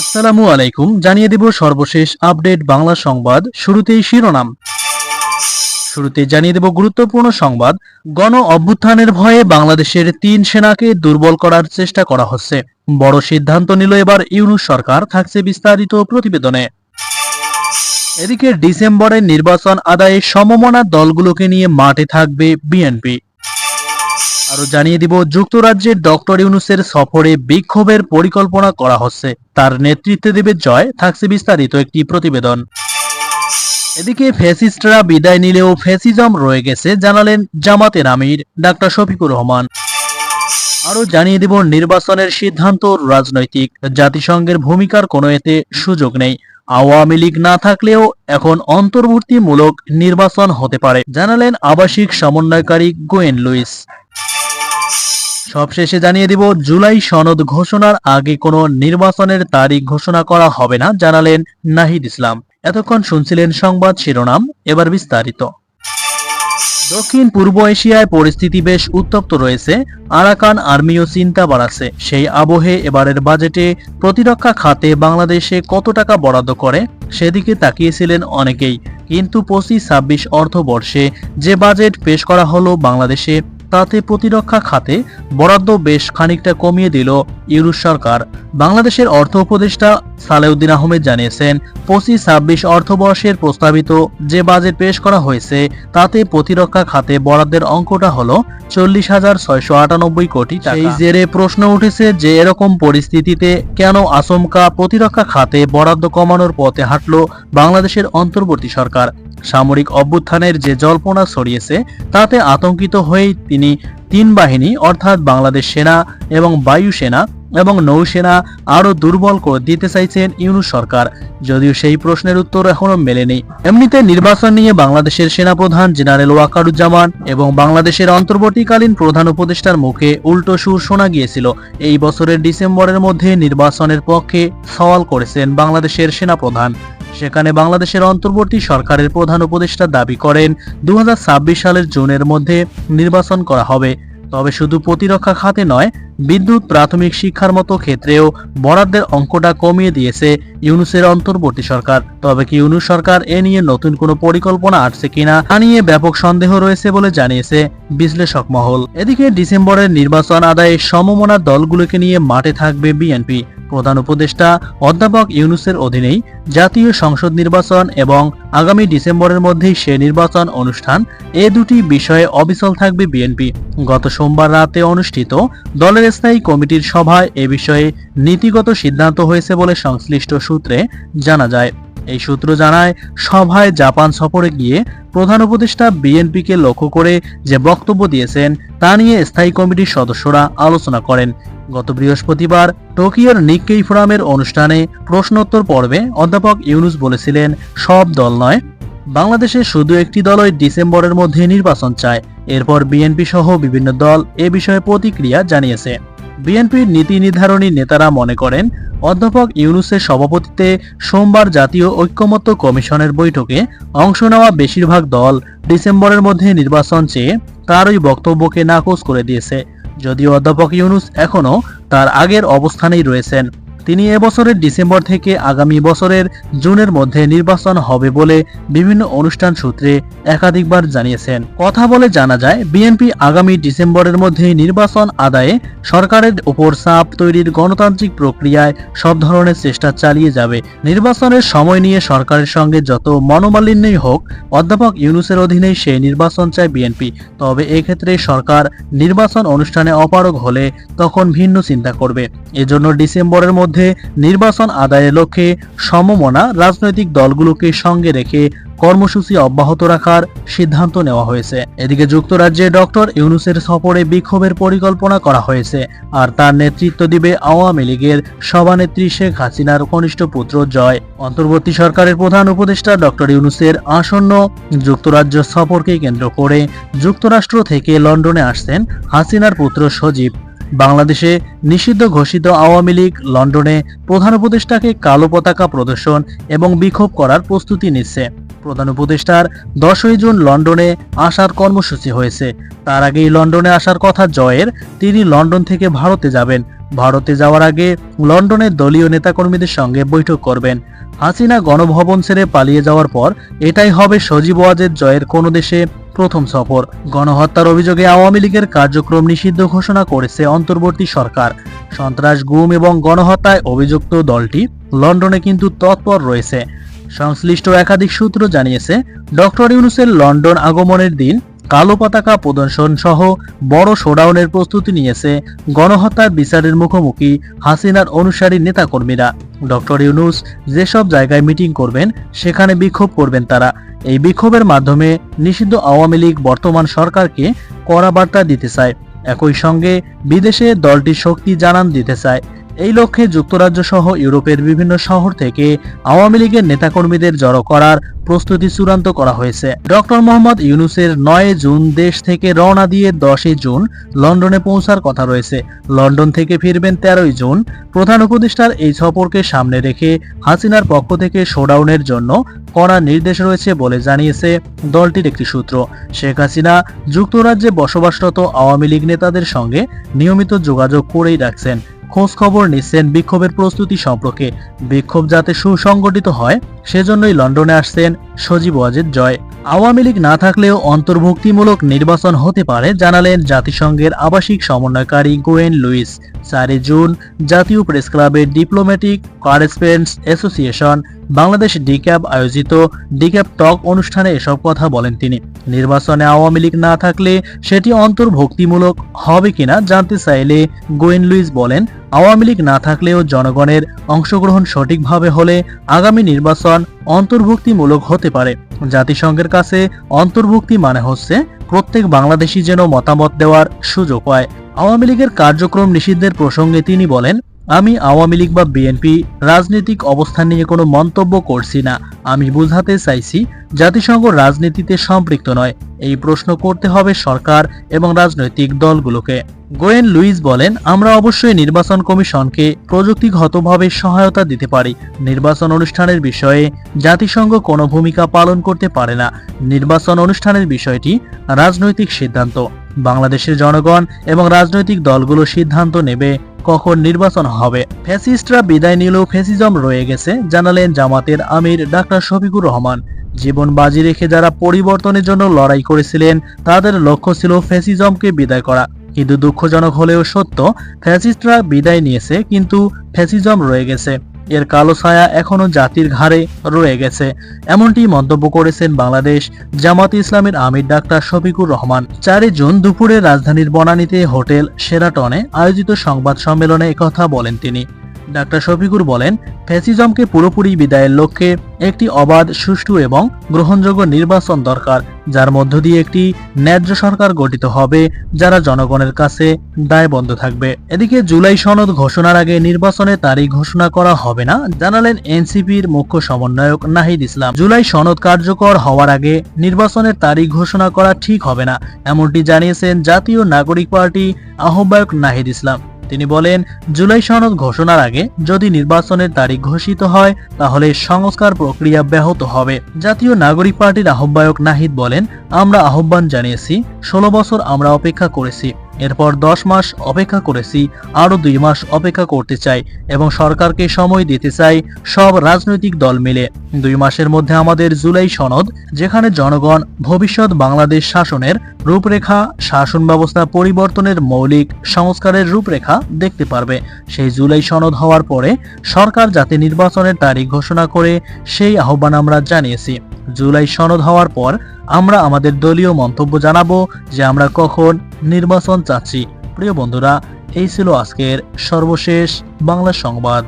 আসসালামু আলাইকুম, জানিয়ে দেব সর্বশেষ আপডেট বাংলা সংবাদ শুরুতেই শিরোনাম। শুরুতে জানিয়ে দেব গুরুত্বপূর্ণ সংবাদ, গণ অভ্যুত্থানের ভয়ে বাংলাদেশের তিন সেনাকে দুর্বল করার চেষ্টা করা হচ্ছে। বড় সিদ্ধান্ত নিল এবার ইউনুস সরকার, থাকছে বিস্তারিত প্রতিবেদনে। এদিকে ডিসেম্বরের নির্বাচন আদায়ে সমমনা দলগুলোকে নিয়ে মাঠে থাকবে বিএনপি। আরও জানিয়ে দিব, যুক্তরাজ্যের ডক্টর ইউনুসের সফরে বিক্ষোভের পরিকল্পনা করা হচ্ছে। তার নেতৃত্বে দেবে জয়, থাকছে বিস্তারিত একটি প্রতিবেদন। এদিকে ফ্যাসিস্টরা বিদায় নিলেও ফ্যাসিজম রয়ে গেছে, জানালেন জামাতের আমির ডাক্তার শফিকুর রহমান। আরও জানিয়ে দিব, নির্বাচনের সিদ্ধান্ত রাজনৈতিক। জাতিসংঘের ভূমিকার কোনো এতে সুযোগ নেই। আওয়ামী লীগ না থাকলেও এখন অন্তর্বর্তীমূলক নির্বাচন হতে পারে, জানালেন আবাসিক সমন্বয়কারী গোয়েন লুইস। সবশেষে জানিয়ে দিব, জুলাই সনদ ঘোষণার আগে কোনো নির্বাচনের তারিখ ঘোষণা করা হবে না, জানালেন নাহিদ ইসলাম। এতক্ষণ শুনছিলেন সংবাদ শিরোনাম, এবার বিস্তারিত। দক্ষিণ পূর্ব এশিয়ায় পরিস্থিতি বেশ উত্তপ্ত রয়েছে, আরাকান আর্মিও চিন্তা বাড়াচ্ছে। সেই আবহে এবারের বাজেটে প্রতিরক্ষা খাতে বাংলাদেশে কত টাকা বরাদ্দ করে, সেদিকে তাকিয়েছিলেন অনেকেই। কিন্তু পঁচিশ ছাব্বিশ অর্থবর্ষে যে বাজেট পেশ করা হলো বাংলাদেশে তাতে প্রতিরক্ষা খাতে বরাদ্দ বেশ খানিকটা কমিয়ে দিল ইউরোপ সরকার। বাংলাদেশের অর্থ উপদেষ্টা সালেউদ্দিন আহমেদ জানিয়েছেন পঁচিশ ছাব্বিশ অর্থবর্ষের প্রস্তাবিত যে বাজেট পেশ করা হয়েছে, তাতে প্রতিরক্ষা খাতে বরাদ্দের অঙ্কটা হলো চল্লিশ হাজার ছয়শো আটানব্বই কোটি টাকা। এই জেরে প্রশ্ন উঠেছে যে, এরকম পরিস্থিতিতে কেন আচমকা প্রতিরক্ষা খাতে বরাদ্দ কমানোর পথে হাঁটল বাংলাদেশের অন্তর্বর্তী সরকার? সামরিক অভ্যুত্থানের যে জল্পনা ছড়িয়েছে, তাতে আতঙ্কিত হয়েই তিনি তিন বাহিনী, অর্থাৎ বাংলাদেশ সেনা এবং বায়ু সেনা এবং নৌসেনা আরও দুর্বল করে দিতে চাইছেন ইউনুস সরকার। যদিও সেই প্রশ্নের উত্তর এখনও মেলেনি। এমনিতে নির্বাচন নিয়ে বাংলাদেশের সেনাপ্রধান জেনারেল ওয়াকারুজ্জামান এবং বাংলাদেশের অন্তর্বর্তীকালীন প্রধান উপদেষ্টার মুখে উল্টো সুর শোনা গিয়েছিল। এই বছরের ডিসেম্বরের মধ্যে নির্বাচনের পক্ষে সওয়াল করেছেন বাংলাদেশের সেনাপ্রধান। সেখানে বাংলাদেশের অন্তর্বর্তী সরকারের প্রধান উপদেষ্টা দাবি করেন দু হাজার ছাব্বিশ সালের জুনের মধ্যে নির্বাচন করা হবে। তবে শুধু প্রতিরক্ষা খাতে নয়, বিদ্যুৎ প্রাথমিক শিক্ষার মতো ক্ষেত্রেও বরাদ্দের অঙ্কটা কমিয়ে দিয়েছে ইউনুসের অন্তর্বর্তী সরকার। তবে কি ইউনুস সরকার এ নিয়ে নতুন কোনো পরিকল্পনা আসছে কিনা তা নিয়ে ব্যাপক সন্দেহ রয়েছে বলে জানিয়েছে বিশ্লেষক মহল। এদিকে ডিসেম্বরের নির্বাচন আদায়ে সমমনা দলগুলোকে নিয়ে মাঠে থাকবে বিএনপি। প্রধান উপদেষ্টা অধ্যাপক ইউনুসের অধীনেই জাতীয় সংসদ নির্বাচন এবং আগামী ডিসেম্বরের মধ্যেই সে নির্বাচন অনুষ্ঠান এ দুটি বিষয়ে অবিচল থাকবে বিএনপি। গত সোমবার রাতে অনুষ্ঠিত দলের স্থায়ী কমিটির সভায় এ বিষয়ে নীতিগত সিদ্ধান্ত হয়েছে বলে সংশ্লিষ্ট সূত্রে জানা যায়। এই সূত্র জানায়, সভায় জাপান সফরে গিয়ে প্রধান উপদেষ্টা বিএনপিকে লক্ষ্য করে যে বক্তব্য দিয়েছেন তা নিয়ে স্থায়ী কমিটির সদস্যরা আলোচনা করেন। গত বৃহস্পতিবার টোকিওর নিক্কেই ফোরামের অনুষ্ঠানে প্রশ্নোত্তর পর্বে অধ্যাপক ইউনুস বলেছিলেন, সব দল নয়। বাংলাদেশে শুধু একটি দলই ডিসেম্বরের মধ্যে নির্বাচন চায়। এরপর বিএনপি সহ বিভিন্ন দল এ বিষয়ে প্রতিক্রিয়া জানিয়েছে। বিএনপির নীতি নির্ধারণী নেতারা মনে করেন, অধ্যাপক ইউনুসের সভাপতিত্বে সোমবার জাতীয় ঐক্যমত্য কমিশনের বৈঠকে অংশ নেওয়া বেশিরভাগ দল ডিসেম্বরের মধ্যে নির্বাচন চেয়ে তারই বক্তব্যকে নাকচ করে দিয়েছে। যদিও অধ্যাপক ইউনুস এখনও তার আগের অবস্থানেই রয়েছেন। তিনি এবছরের ডিসেম্বর থেকে আগামী বছরের জুনের মধ্যে নির্বাচন হবে বলে বিভিন্ন অনুষ্ঠান সূত্রে একাধিকবার জানিয়েছেন। কথা বলে জানা যায়, বিএনপি আগামী ডিসেম্বরের মধ্যে নির্বাচন আদায়ে সরকারের উপর চাপ তৈরির গণতান্ত্রিক প্রক্রিয়ায় সব ধরনের চেষ্টা চালিয়ে যাবে। নির্বাচনের সময় নিয়ে সরকারের সঙ্গে যত মনোমালিন্যই হোক, অধ্যাপক ইউনুসের অধীনেই সেই নির্বাচন চায় বিএনপি। তবে এক্ষেত্রে সরকার নির্বাচন অনুষ্ঠানে অপারগ হলে তখন ভিন্ন চিন্তা করবে। এজন্য ডিসেম্বরের মধ্যে নির্বাচন আদায়ের লক্ষ্যে সমমনা রাজনৈতিক দলগুলোকে সঙ্গে রেখে কর্মসূচি অব্যাহত রাখার সিদ্ধান্ত নেওয়া হয়েছে। এদিকে যুক্তরাজ্যে ডক্টর ইউনুসের সফরে বিক্ষোভের পরিকল্পনা করা হয়েছে আর তার নেতৃত্ব দিবে আওয়ামী লীগের সভানেত্রী শেখ হাসিনার কনিষ্ঠ পুত্র জয়। অন্তর্বর্তী সরকারের প্রধান উপদেষ্টা ডক্টর ইউনুসের আসন্ন যুক্তরাজ্য সফরকে কেন্দ্র করে যুক্তরাষ্ট্র থেকে লন্ডনে আসছেন হাসিনার পুত্র সজীব। বাংলাদেশে নিষিদ্ধ ঘোষিত আওয়ামী লীগ লন্ডনে প্রধান উপদেষ্টাকে কালো পতাকা প্রদর্শন এবং বিক্ষোভ করার প্রস্তুতি নিচ্ছে। প্রধান উপদেষ্টার দশই জুন লন্ডনে আসার কর্মসূচি হয়েছে। তার আগেই লন্ডনে আসার কথা জয়ের, তিনি লন্ডন থেকে ভারতে যাবেন। ভারতে যাওয়ার আগে লন্ডনের দলীয় নেতাকর্মীদের সঙ্গে বৈঠক করবেন। হাসিনা গণভবন ছেড়ে পালিয়ে যাওয়ার পর এটাই হবে সজীব ওয়াজেদ জয়ের কোনো দেশে প্রথম সফর। গণহত্যার অভিযোগে আওয়ামী লীগের কার্যক্রম নিষিদ্ধ ঘোষণা করেছে অন্তর্বর্তী সরকার। সন্ত্রাস, গুম এবং গণহত্যায় অভিযুক্ত দলটি লন্ডনে কিন্তু তৎপর রয়েছে। সংশ্লিষ্ট একাধিক সূত্র জানিয়েছে, ডক্টর ইউনুসের লন্ডন আগমনের দিন কালো পতাকা প্রদর্শন সহ বড় শোডাউনের প্রস্তুতি নিয়েছে গণহত্যার বিচারের মুখোমুখি হাসিনার অনুসারী নেতাকর্মীরা। ডক্টর ইউনুস যেসব জায়গায় মিটিং করবেন, সেখানে বিক্ষোভ করবেন তারা। এই বিক্ষোভের মাধ্যমে নিষিদ্ধ আওয়ামী লীগ বর্তমান সরকারকে কড়া বার্তা দিতে চায়। একই সঙ্গে বিদেশে দলটির শক্তি জানান দিতে চায়। এই লক্ষ্যে যুক্তরাজ্য সহ ইউরোপের বিভিন্ন শহর থেকে আওয়ামী লীগের নেতাকর্মীদের জড়ো করার প্রস্তুতি চূড়ান্ত করা হয়েছে। ডক্টর মোহাম্মদ ইউনুসের নয় জুন দেশ থেকে রওনা দিয়ে দশই জুন লন্ডনে পৌঁছার কথা রয়েছে। লন্ডন থেকে ফিরবেন তেরোই জুন। প্রধান উপদেষ্টার এই সফরকে সামনে রেখে হাসিনার পক্ষ থেকে শোডাউনের জন্য কড়া নির্দেশ রয়েছে বলে জানিয়েছে দলটির একটি সূত্র। শেখ হাসিনা যুক্তরাজ্যে বসবাসরত আওয়ামী লীগ নেতাদের সঙ্গে নিয়মিত যোগাযোগ করেই রাখছেন। খোঁজ খবর নিচ্ছেন বিক্ষোভের প্রস্তুতি সম্পর্কে। বিক্ষোভ যাতে সুসংগঠিত হয় সেজন্যই লন্ডনে আসছেন সজীব ওয়াজেদ, জয়। আওয়ামী লীগ না থাকলেও অন্তর্ভুক্তিমূলক নির্বাচন হতে পারে, জানালেন জাতিসংঘের আবাসিক সমন্বয়কারী গোয়েন লুইস। চারই জুন, জাতীয় প্রেস ক্লাবের diplomatic correspondents association, Bangladesh DCAB আয়োজিত ডিক্যাব টক অনুষ্ঠানে এসব কথা বলেন তিনি। নির্বাচনে আওয়ামী লীগ না থাকলে সেটি অন্তর্ভুক্তিমূলক হবে কিনা জানতে চাইলে গোয়েন লুইস বলেন আওয়ামী লীগ না থাকলেও জনগণের অংশগ্রহণ সঠিকভাবে হলে আগামী নির্বাচন অন্তর্ভুক্তিমূলক হতে পারে। জাতিসংঘের কাছে অন্তর্ভুক্তি মানে হচ্ছে প্রত্যেক বাংলাদেশি যেন মতামত দেওয়ার সুযোগ পায়। আওয়ামী লীগের কার্যক্রম নিষিদ্ধের প্রসঙ্গে তিনি বলেন আমি আওয়ামী লীগ বা বিএনপি রাজনৈতিক অবস্থান নিয়ে কোনো মন্তব্য করছি না। আমি বুঝাতে চাইছি জাতিসংঘ রাজনীতিতে সম্পৃক্ত নয়। এই প্রশ্ন করতে হবে সরকার এবং রাজনৈতিক দলগুলোকে। গোয়েন লুইস বলেন, আমরা অবশ্যই নির্বাচন কমিশনকে প্রযুক্তিগতভাবে সহায়তা দিতে পারি। নির্বাচন অনুষ্ঠানের বিষয়ে জাতিসংঘ কোনো ভূমিকা পালন করতে পারে না। নির্বাচন অনুষ্ঠানের বিষয়টি রাজনৈতিক সিদ্ধান্ত। বাংলাদেশের জনগণ এবং রাজনৈতিক দলগুলো সিদ্ধান্ত নেবে কখন নির্বাচন হবে? ফ্যাসিস্টরা বিদায় নিলেও ফ্যাসিজম রয়ে গেছে, জানালেন জামাতের আমির ডাক্তার শফিকুর রহমান। জীবন বাজি রেখে যারা পরিবর্তনের জন্য লড়াই করেছিলেন, তাদের লক্ষ্য ছিল ফ্যাসিজমকে বিদায় করা। কিন্তু দুঃখজনক হলেও সত্য, ফ্যাসিস্টরা বিদায় নিয়েছে, কিন্তু ফ্যাসিজম রয়ে গেছে। এর কালো ছায়া এখনও জাতির ঘাড়ে রয়ে গেছে। এমনটি মন্তব্য করেছেন বাংলাদেশ জামাত ইসলামের আমির ডাক্তার শফিকুর রহমান। চারই জুন দুপুরে রাজধানীর বনানীতে হোটেল সেরাটনে আয়োজিত সংবাদ সম্মেলনে একথা বলেন তিনি। ডাক্তার শফিকুর বলেন, ফ্যাসিজমকে পুরোপুরি বিদায়ের লক্ষ্যে একটি অবাধ, সুষ্ঠু এবং গ্রহণযোগ্য নির্বাচন দরকার, যার মধ্য দিয়ে একটি ন্যায্য সরকার গঠিত হবে, যারা জনগণের কাছে দায়বদ্ধ থাকবে। এদিকে জুলাই সনদ ঘোষণার আগে নির্বাচনের তারিখ ঘোষণা করা হবে না, জানালেন এনসিপির মুখ্য সমন্বয়ক নাহিদ ইসলাম। জুলাই সনদ কার্যকর হওয়ার আগে নির্বাচনের তারিখ ঘোষণা করা ঠিক হবে না, এমনটি জানিয়েছেন জাতীয় নাগরিক পার্টি আহ্বায়ক নাহিদ ইসলাম। তিনি বলেন, জুলাই সনদ ঘোষণার আগে যদি নির্বাচনের তারিখ ঘোষিত হয়, তাহলে সংস্কার প্রক্রিয়া ব্যাহত হবে। জাতীয় নাগরিক পার্টির আহ্বায়ক নাহিদ বলেন, আমরা আহ্বান জানিয়েছি, ষোলো বছর আমরা অপেক্ষা করেছি। এরপর দশ মাস অপেক্ষা করেছি আরও দুই মাস অপেক্ষা করতে চাই এবং সরকারকে সময় দিতে চাই সব রাজনৈতিক দল মিলে। দুই মাসের মধ্যে আমাদের জুলাই সনদ, যেখানে জনগণ ভবিষ্যৎ বাংলাদেশ শাসনের রূপরেখা, শাসন ব্যবস্থা পরিবর্তনের মৌলিক সংস্কারের রূপরেখা দেখতে পারবে। সেই জুলাই সনদ হওয়ার পরে সরকার যাতে নির্বাচনের তারিখ ঘোষণা করে, সেই আহ্বান আমরা জানিয়েছি। জুলাই সনদ হওয়ার পর আমরা আমাদের দলীয় মন্তব্য জানাব যে আমরা কখন নির্বাচন চাচ্ছি। প্রিয় বন্ধুরা, এই ছিল আজকের সর্বশেষ বাংলা সংবাদ।